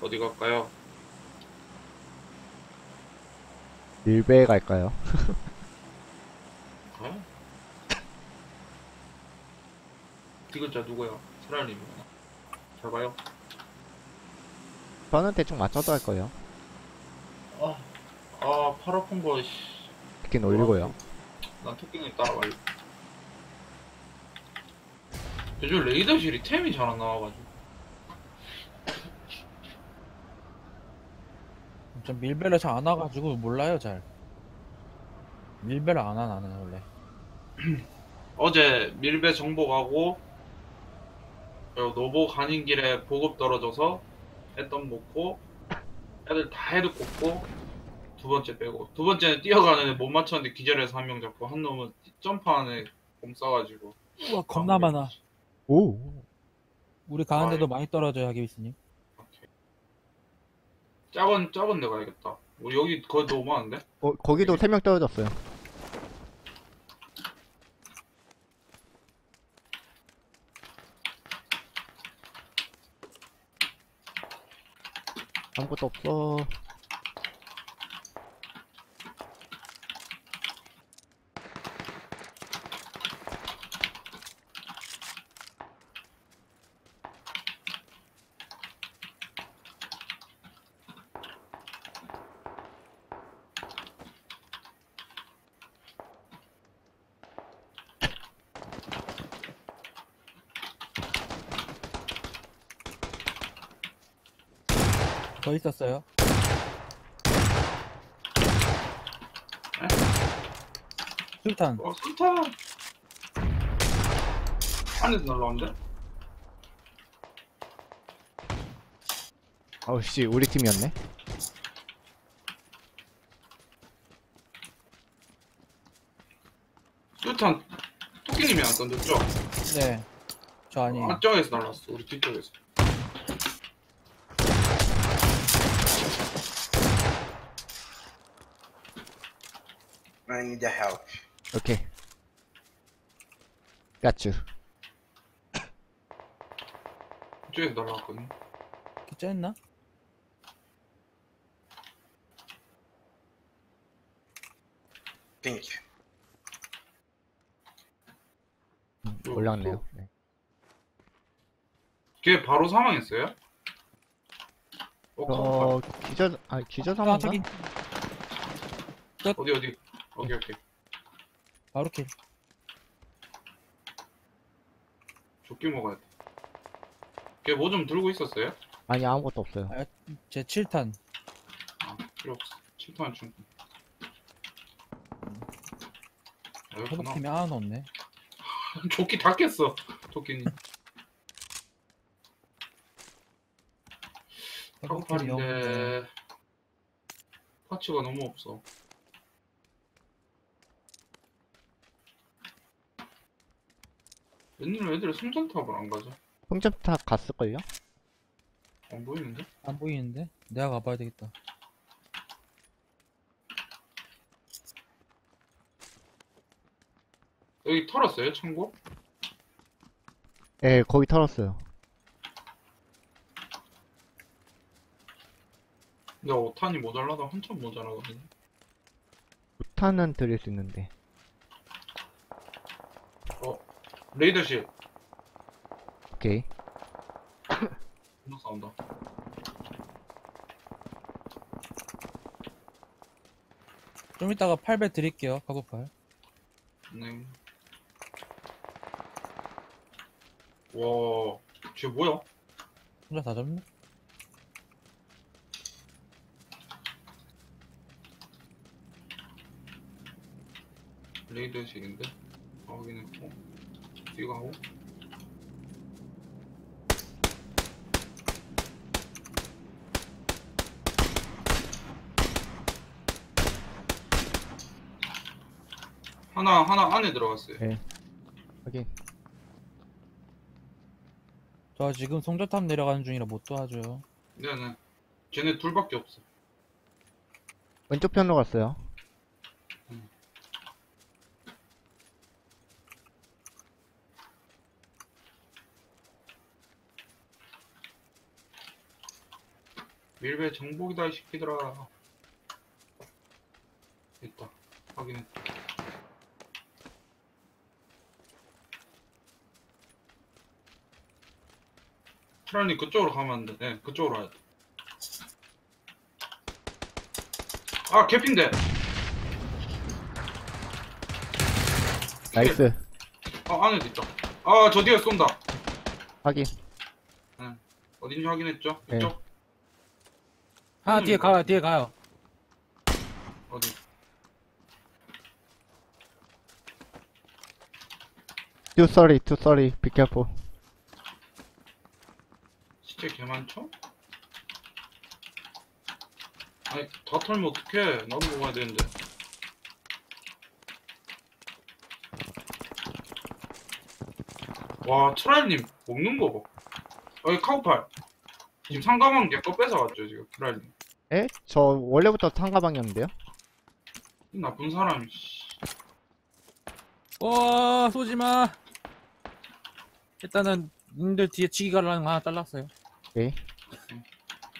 어디 갈까요? 밀배 갈까요? 가요? 디귿자 누구야? 사라님이구나. 잘 가요. 저는 대충 맞춰도 할 거예요. 아, 아, 팔 아픈 거, 씨. 스킨 올리고요. 난 토끼님 따라갈래. 요즘 레이더실이 템이 잘 안 나와가지고. 전 밀배를 잘 안 와가지고 몰라요 잘 밀배를 안와 나는 원래 어제 밀배 정보 가고, 그리고 노보 가는 길에 보급 떨어져서 했던 먹고, 애들 다 헤드 꽂고, 두 번째 빼고, 두 번째는 뛰어가는데 못 맞췄는데 기절해서 한 명 잡고, 한 놈은 점프하는 곰 싸가지고. 우와 겁나 많아 오! 우리 가는데도. 많이 떨어져요 하기비스님 작은, 작은 데 가야겠다. 우리 여기 거의 너무 많은데? 어, 거기도 3명 떨어졌어요. 아무것도 없어. 있었어요 술탄 어, 스타! 안에서 날라왔는데? 아우씨, 우리 팀이었네. 수탄 토끼님이 안 던졌죠? 네 저 아니에요 안쪽에서 날랐어 우리 뒤쪽에서 I need the help. 오케이. 까쭈. 이쪽에서 날라왔거든 기짜했나? Pink. 올랐네요. 네. 걔 바로 사망했어요? 어, 어, 기저, 아, 기저 아? 저기 어디 어디 오케이 오케이. 바로 킬. 조끼 먹어야 돼 걔 뭐 좀 들고 있었어요? 아니, 아무것도 없어요. 제 7탄. 아 필요 없어. 7탄 충분 아, 여기구나 회복팀이 하나도 없네. 조끼 다 깼어 조끼님. 회복팀이 카고팔인데 파츠가 너무 없어 웬일로 애들이 승전탑을 안 가죠? 홍점탑 갔을걸요? 안 보이는데? 안 보이는데? 내가 가봐야 되겠다 여기 털었어요 창고? 예, 거기 털었어요. 근데 5탄이 모자라다 한참 모자라거든요 부탄은 드릴 수 있는데. 레이더실 오케이. 싸운다 좀 이따가 8배 드릴게요 카고팔 네. 와, 쟤 뭐야? 혼자 다 잡네? 레이더실인데? 확인했고, 이거 하고. 하나, 하나 안에 들어갔어요. 네. 확인. 저 지금 송저탑 내려가는 중이라 못 도와줘요 네네. 쟤네 둘밖에 없어. 왼쪽 편으로 갔어요. 밀배 정복이다 이 새끼들아 있다 확인했다 트라님 그쪽으로 가면 안돼 네 그쪽으로 와야 돼아 개핀데 나이스. 아 안에도 있다 아저 뒤에 쏜다 확인. 어딘지 확인했죠? 네. 이쪽? 아 음. 뒤에 가요 뒤에 가요 어디? Too sorry, too sorry. Be careful. 시체 개 많죠? 아니 다 털면 어떡해 나도 먹어야 되는데 와 트라이님 먹는 거 봐. 여기 카우팔 지금 상가방 내거 뺏어갔죠 지금 트라이님 에? 저 원래부터 상가방이었는데요? 이 나쁜 사람이 씨. 와 쏘지마 일단은 님들 뒤에 치기 가려는 거 하나 잘랐어요 오케이.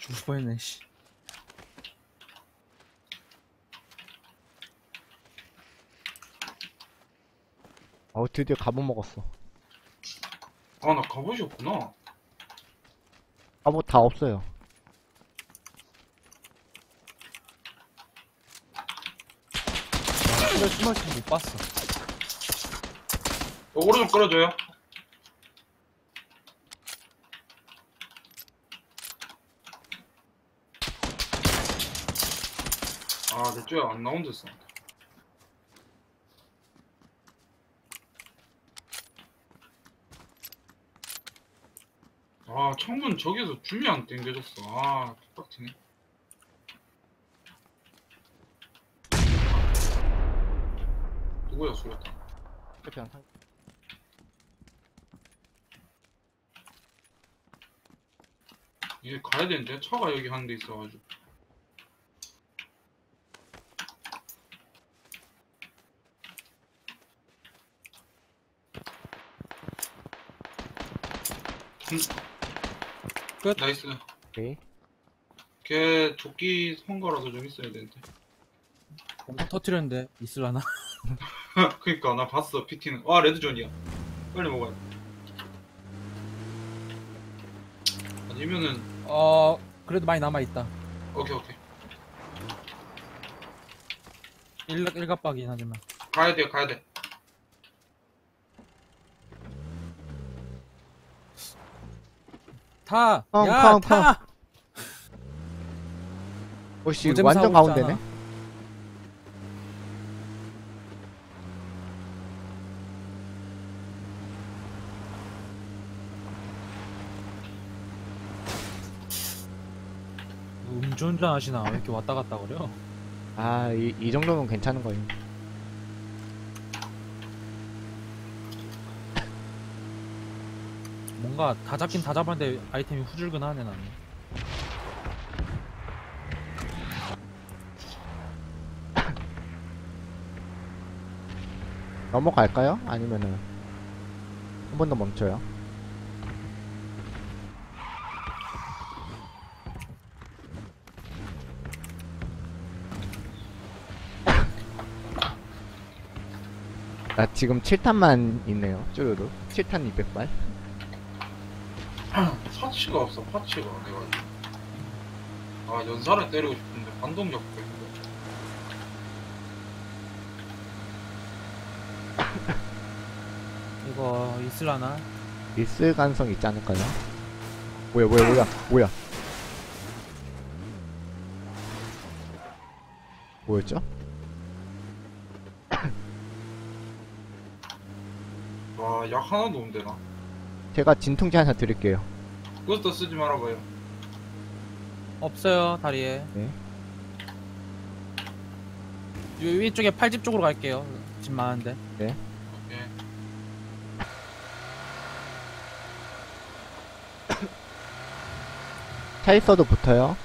죽을 뻔했네 씨 어우, 드디어 갑옷 먹었어. 아나 갑옷이 없구나 갑옷 다 없어요. 그래 숨어있으면 못 봤어. 어, 오른쪽 끌어줘요. 아 내 쪽에 안 나온 데어. 아 창문 저기서 줌이 안 땡겨졌어. 아 빡치네 누구야 수였다 그냥 상... 이제 가야 되는데? 차가 여기 한 대 있어가지고. 끝. 나이스. 오케이. 걔 조끼 선 거라도 좀 있어야 되는데. 공포 터트렸는데 있을라나? 그니까 나 봤어 PT는 와 레드존이야 빨리 먹어야 돼 아니면은 어 그래도 많이 남아 있다 오케이 오케이 일, 일갑박이긴 하지만 가야 돼 가야 돼 타! 팡, 야 팡, 타! 오씨, 노잼 완전 사고 가운데네? 있잖아. 음주 운전 하시나 왜 이렇게 왔다 갔다 그래요? 아, 이, 이 정도면 괜찮은 거예요. 뭔가 다 잡긴 다 잡았는데 아이템이 후줄근하네 나는 넘어갈까요? 아니면은 한 번 더 멈춰요? 나 지금 7탄만 있네요. 쪼르르. 7탄 200발. 파츠가 없어 파츠가 내가 아 연사를 때리고 싶은데 반동력 때문에 이거 있을라나? 있을 가능성이 있지 않을까요? 뭐야, 뭐야, 뭐야, 뭐야. 뭐였죠? 와약 하나도 없는데 나? 제가 진통제 하나 드릴게요. 그것도 쓰지 말아봐요. 없어요 다리에. 네. 요 위쪽에 팔집 쪽으로 갈게요. 집 많은데. 오케이. 차 있어도 붙어요.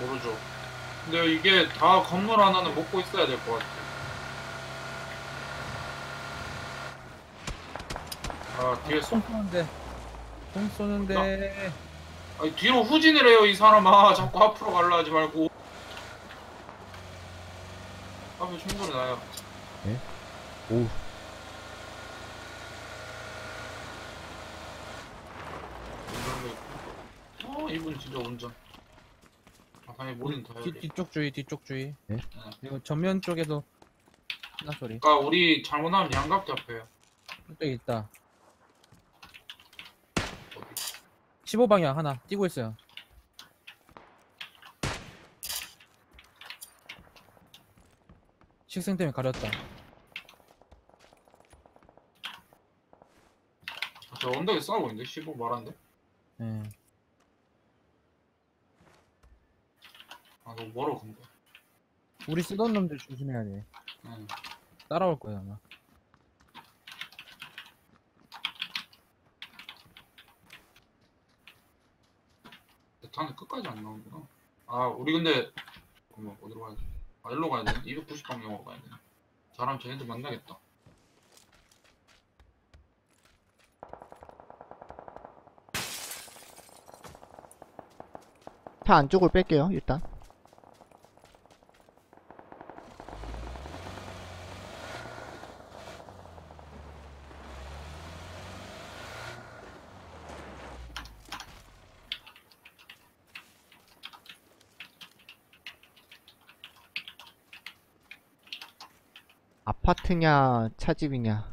모르죠. 근데 이게 다 건물 하나는 먹고 있어야 될 것 같아 아 뒤에 쏜 쏘는데. 총 쏘는데. 아니 뒤로 후진을 해요 이 사람아 자꾸 앞으로 갈라 하지 말고. 앞에 충분히 나요. 오어 이분 진짜 운전. 아 당연히 뭐든 다 해야 뒤, 돼 뒤쪽 주의 뒤쪽 주의 네? 그리고 전면 쪽에도 하나 소리. 그러니까 우리 잘못하면 양각 잡혀요. 또 있다 어디 15방향 하나 뛰고 있어요. 식생 때문에 가렸다. 아, 저 언덕에 싸우고 있는데? 15 말한데? 예. 아 너무 멀어 근데. 우리 쓰던 놈들 조심해야 돼 응. 따라올 거야 아마 대탄이 끝까지 안 나오는구나. 아 우리 근데 잠깐만 어디로 가야 돼? 아 일로 가야 되네. 290 방향으로 가야 되네. 잘하면 쟤네들 만나겠다. 차 안쪽을 뺄게요 일단 아파트냐 차집이냐?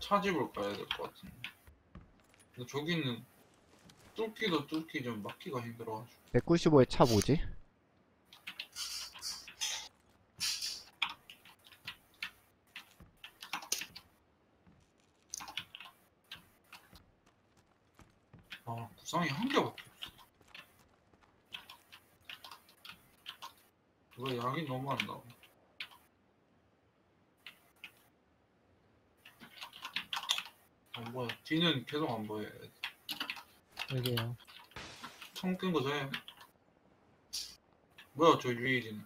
차집을 가야 될 것 같은데. 근데 저기는 뚫기도 뚫기 좀 막기가 힘들어가지고. 195의 차 뭐지? 아 구상이 한 개밖에 없어. 왜 양이 너무 안 나와? 안 보여. 뒤는 계속 안 보여. 여기에요. 청끈 거죠 뭐야 저 유일이는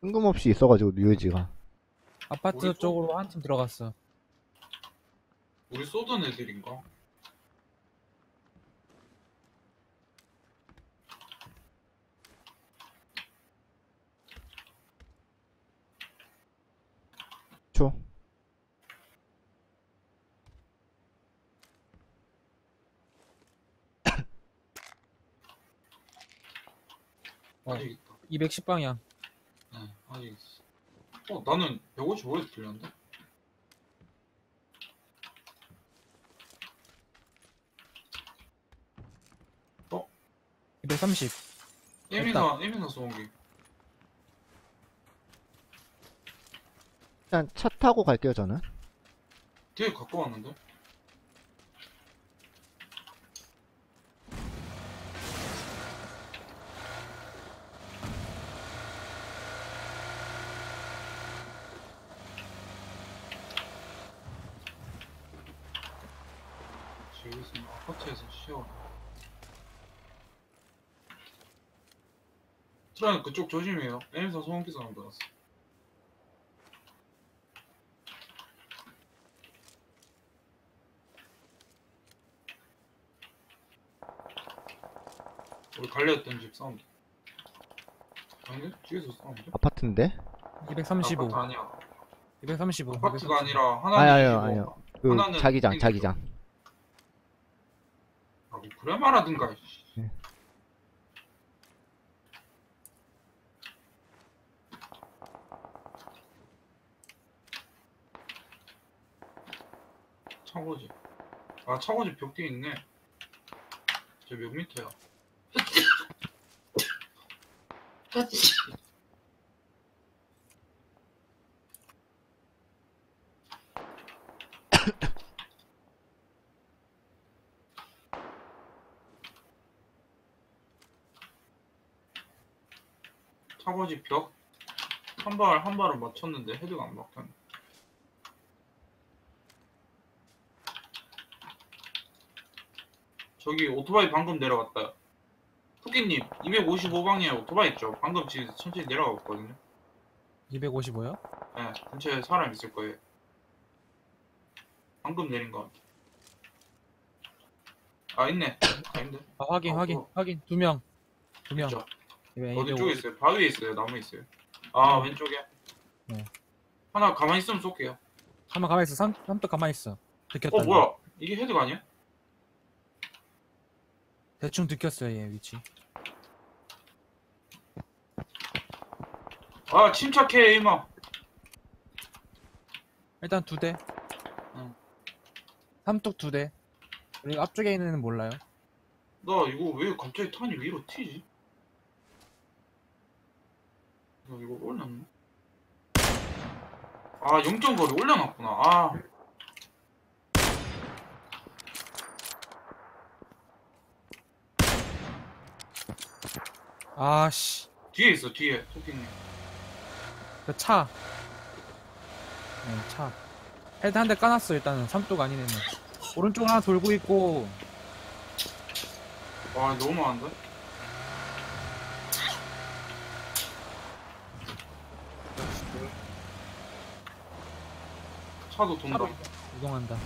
뜬금없이 있어가지고 뉴에지가. 아파트 우리 또- 쪽으로 한 팀 들어갔어 우리 쏘던 애들인가? 초 어. 아직 있다 210 방향 네 아직 있어 어 나는 155에서 들렸는데? 230 에미나 에미나 쏘기 일단 차 타고 갈게요 저는 되게 갖고 왔는데? 아파트에서 쉬어. 트라이 그쪽 조심해요. 에미사 소음기 사람 들었어. 우리 갈렸던 집 사운드. 아니 뒤에서 사운드? 아파트인데? 235 아파트 아니야. 235 아파트가 아니라 하나는 아니 아니요 아니요 그 하나는 자기장. 자기장 아, 뭐 그래 말하든가. 씨. 네. 차고지. 아 차고지 벽 뒤에 있네. 저 몇 미터야? 차고지 벽? 한 발, 한 발을 맞췄는데 헤드가 안 막혔네. 저기 오토바이 방금 내려갔다. 토끼님 255방향 오토바이 있죠? 방금 지금 천천히 내려가고 있거든요. 255요? 네, 근처에 사람 있을 거예요. 방금 내린 거. 아 있네. 아닌데. 아, 확인, 어, 확인, 어. 확인. 두 명. 두 명. 있죠. 네, 어디 255. 쪽에 있어요? 바위에 있어요. 나무에 있어요. 아 음. 왼쪽에. 네. 하나 가만히 있으면 쏠게요. 가만 가만히 있어. 삼, 삼뚝 가만히 있어. 들켰다. 어 뭐야? 이게 헤드가 아니야? 대충 들켰어요, 얘 위치. 아 침착해 이마. 일단 두 대. 응. 삼뚝 두 대. 그리고 앞쪽에 있는 애는 몰라요. 나 이거 왜 갑자기 탄이 위로 튀지? 나 이거 올렸네. 아 0.거리 올려놨구나. 아 아씨. 뒤에 있어 뒤에 토끼님. 그 차. 네, 차. 헤드 한 대 까놨어, 일단은. 삼뚝 아닌 애는. 오른쪽 하나 돌고 있고, 와 너무 많은데? 차도 돈다. 차로 이동한다.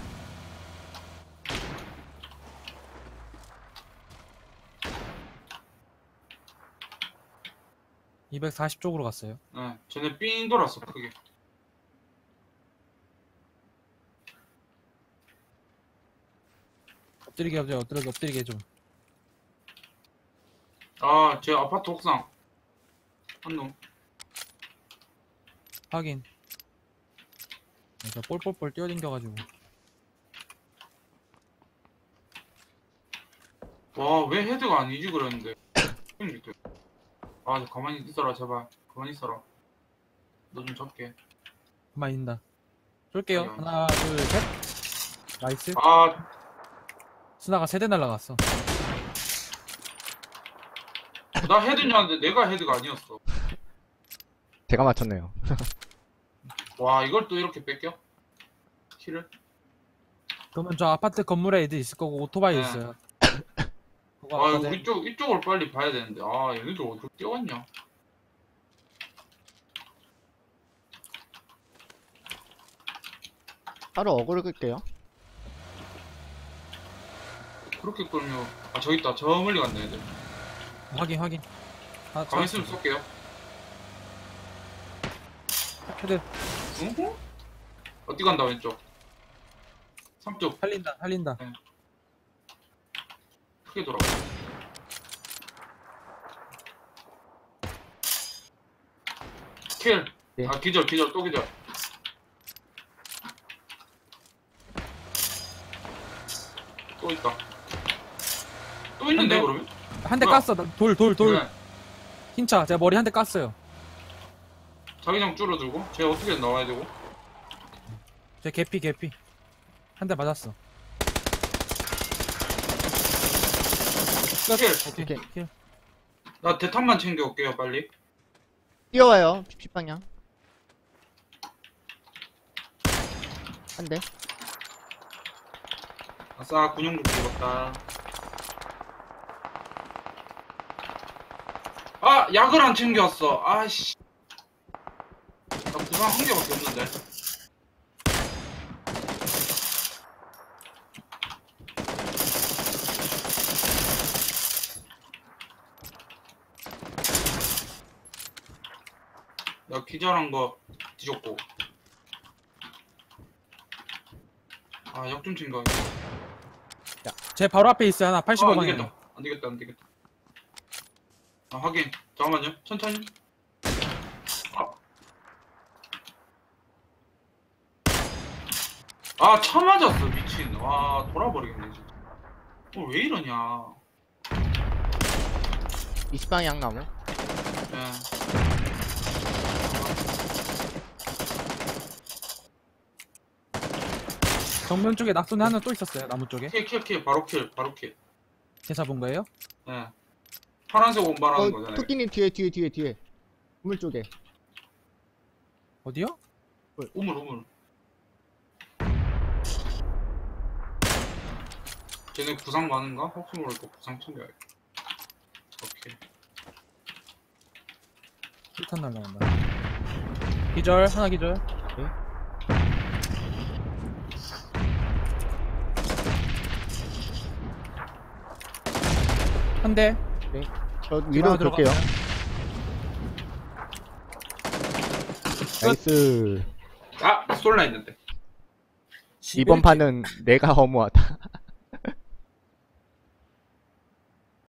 (240) 쪽으로 갔어요 네, 쟤네 삥 돌았어 크게. 엎드리게 하죠 엎드리게 엎드리게 해줘 아, 제 아파트 옥상. 한 놈. 확인 네, 저 볼볼볼 뛰어댕겨가지고 와, 왜 헤드가 아니지 그랬는데. 아, 너 가만히 있어라, 제발. 가만히 있어라. 너 좀 잡게. 가만히 있다 쏠게요. 하나 둘 셋 나이스 아, 스나가 세 대 날라갔어 나 헤드냐는데 내가 헤드가 아니었어. 제가 맞췄네요. 와, 이걸 또 이렇게 뺏겨? 키를? 그러면 저 아파트 건물에 애들 있을 거고 오토바이 네. 있어요 아, 이거 전- 이쪽, 이쪽을 빨리 봐야 되는데. 아, 얘네들 어디로 뛰어왔냐? 하루 어그를 끌게요. 그렇게 끌면. 아, 저기 있다. 저 멀리 갔네, 애들. 확인 확인 아, 가만히 저- 있으면 쏠게요. 헤드 응? 어디 간다, 왼쪽. 삼쪽. 살린다 살린다 크게 돌아. 킬. 예. 아 기절 기절 또 기절. 또 있다. 또 있는데 한 대? 그러면? 한 대? 깠어 돌 돌돌 네. 흰차 제가 머리 한 대 깠어요 자기장 줄어들고 쟤 어떻게 나와야 되고? 제 개피 개피 한 대 맞았어 오케이 오케이. 나 대탄만 챙겨 올게요 빨리. 뛰어와요. 핏방향. 한 대. 아싸 군용도 찍었다. 아 약을 안 챙겼어. 아씨. 나 구상 한 개밖에 없는데. 기절한 거 뒤졌고. 아, 약좀 챙겨. 제 바로 앞에 있어요 하나 아, 안 85방향 되겠다. 안 되겠다. 안 되겠다. 아, 확인. 잠깐만요. 천천히. 아. 아, 차 맞았어. 미친. 와, 돌아버리겠네, 진짜. 어, 왜 이러냐. 20방향 나무. 예. 정면 쪽에 낙손에 하나 또 있었어요 나무 쪽에 킬, 킬, 킬. 바로 킬. 바로 킬. 제 잡은 거예요? 예. 파란색 옷 말하는 어, 거잖아요. 토끼님 뒤에 뒤에 뒤에 뒤에. 우물 쪽에. 어디요? 우물, 우물. 쟤네 구상 많은가? 혹시 모르니까 구상 챙겨야겠다. 오케이. 실탄 날라간다. 기절, 하나 기절. 한 대. 저 위로 돌게요. 들어갔어요. 나이스. 아! 쏠라 했는데. 2번 판은 내가 허무하다.